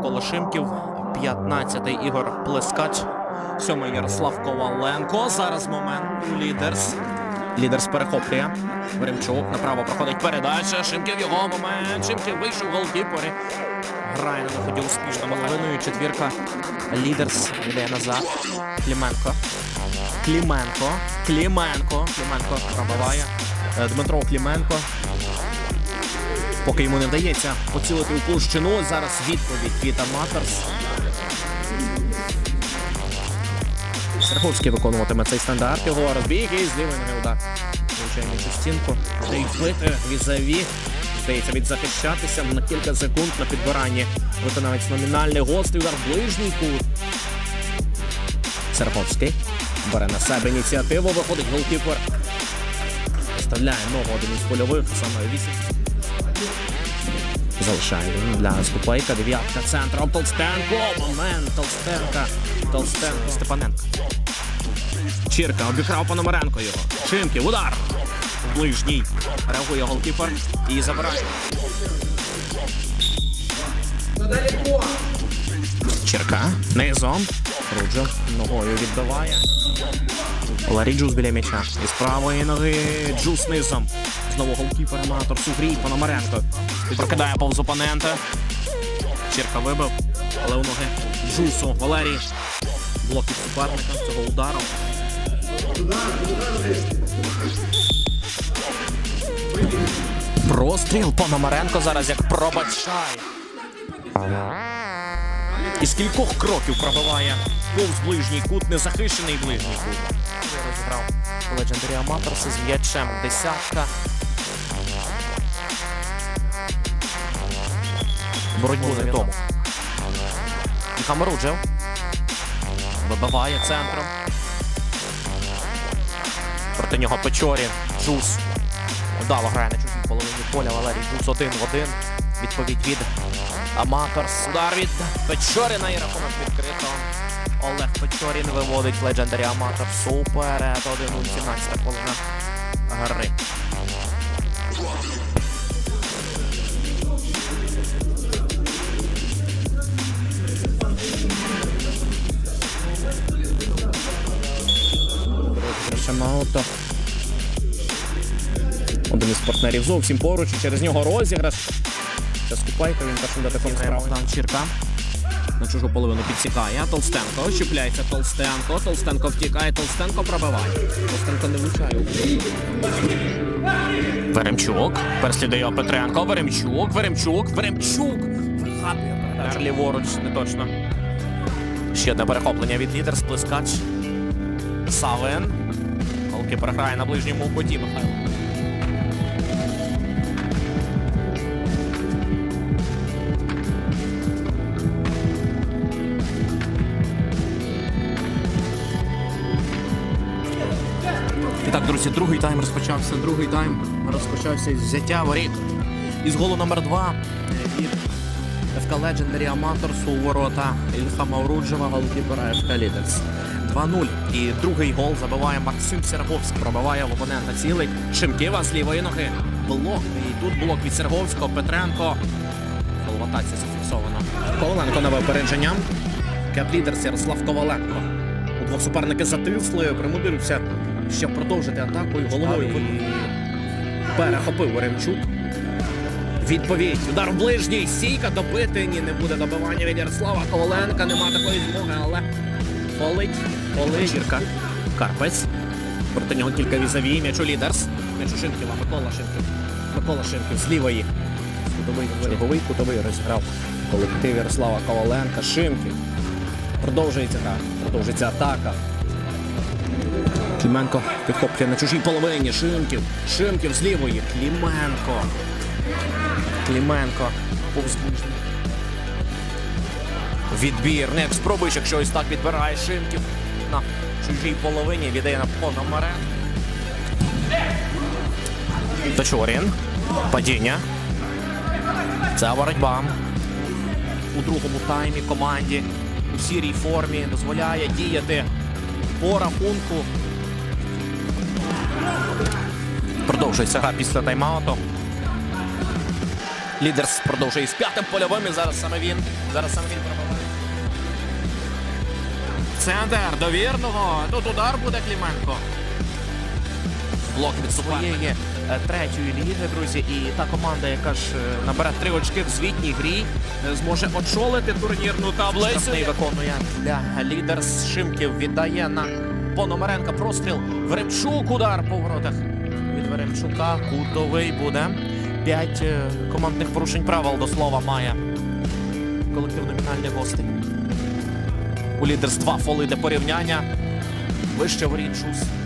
Микола Шимків, 15-й Ігор Плескач, 7-й Ярослав Коваленко. Зараз момент лідерс. Лідерс перехоплює. Веремчук направо проходить передача. Шимків його момент. Шимків вийшов голкіпери. Грає на виході успішно половиною. Четвірка. Лідерс йде назад. Кліменко. Кліменко. Кліменко. Кліменко пробиває. Е, Дмитро Кліменко. Поки йому не вдається поцілити у площину. Зараз відповідь від Аматорс. Серговський виконуватиме цей стандарт. Його розбіг і з лівої ноги удар. Звичайно, стінку. Дають бити візаві. Здається, відзахищатися на кілька секунд на підбиранні. Виконавець номінальний гострий удар ближній кут. Серговський бере на себе ініціативу. Виходить голкіпер. Вставляє ногу один із польових, саме вісім. Залишає для Скупейка. Дев'ятка центром. Толстенко. Момент. Толстенка. Толстенко. Степаненко. Чірка обікрав Пономаренко його. Шимків. Удар. Ближній. Реагує голкіпер і забирає. Чірка. Низом. Руджо ногою відбиває. Ларі Джус біля м'яча. Із правої ноги Джус низом. Знову голкіпер аматор Сугрій Пономаренко. Прокидає повз опонента. Чірка вибив, але у ноги Джусу. Валерій. Блок від суперника цього удару. Простріл Пономаренко зараз як пробачає. Із кількох кроків пробиває повз ближній кут, незахищений ближній кут. Розіграв Legendary Amators з м'ячем десятка. Боротьбу не тому. Хамаруджев. Вибиває центром. Проти нього Печорін. Джус. Вдало грає на чужій половині поля. Валерій Джус один в один. Відповідь від Аматорс. Удар від Печоріна і рахунок відкрито. Олег Печорін виводить Legendary Amateur Суперед 1 17 хвилина гри. Розіграшем. Один із партнерів зовсім поруч, і через нього розіграш. Це скупайка, він першим датаком справа. Чірка. На чужу половину підсікає. Толстенко ощепляється Толстенко. Толстенко втікає, Толстенко пробиває. Толстенко не влучає. Веремчук. Переслідує Петренко. Веремчук. Веремчук. Веремчук. Вигадує. Ліворуч, не точно. Ще одне перехоплення від лідер Сплескач. Савен. Голки програє на ближньому куті Михайло. Так, друзі, другий тайм розпочався. Другий тайм розпочався із взяття воріт. Із голу номер 2 від ФК Legendary Amators у ворота Ільхама Оруджева, голкіпера ФК Лідерс. 2-0. І другий гол забиває Максим Серговський. Пробиває в опонента цілий. Шимківа з лівої ноги. Блок. І тут блок від Серговського. Петренко. Головатація зафіксована. Коваленко на випередження. Кеп Лідерс Ярослав Коваленко. У двох суперники затисли, примудрився ще продовжити атаку і головою перехопив Веремчук. Відповідь. Удар в ближній. Сійка добити. Ні, не буде добивання від Ярослава Коваленка. Нема такої змоги, але полить. Полить. Чірка. Карпець. Проти нього кілька візаві. М'яч у лідерс. М'яч у Шинківа. Микола Шинків. Микола Шинків з лівої. Кутовий, черговий кутовий розіграв колектив Ярослава Коваленка. Шимків. Продовжується гра. Продовжується атака. Кліменко підхоплює на чужій половині. Шимків. Шимків з лівої. Кліменко. Кліменко. Відбір. Не спробуєш, якщо ось так відбирає Шимків. На чужій половині віддає на Пономарен. Точорін. Падіння. Це боротьба. У другому таймі команді у сірій формі дозволяє діяти по рахунку. Продовжується гра після тайм-ауту. Лідерс продовжує з п'ятим польовим. І зараз саме він. Зараз саме він пробиває. Центр довірного. Тут удар буде Кліменко. Блок від своєї е, третьої ліги, друзі. І та команда, яка ж е, набере три очки в звітній грі, е, зможе очолити турнірну таблицю. Штрафний виконує для лідерс Шимків. Віддає на Пономаренка простріл. Веремчук удар по воротах. Від Веремчука кутовий буде. П'ять е, командних порушень правил до слова має колектив номінальних гостей. У лідерства фоли для порівняння. Вище воріт Шус.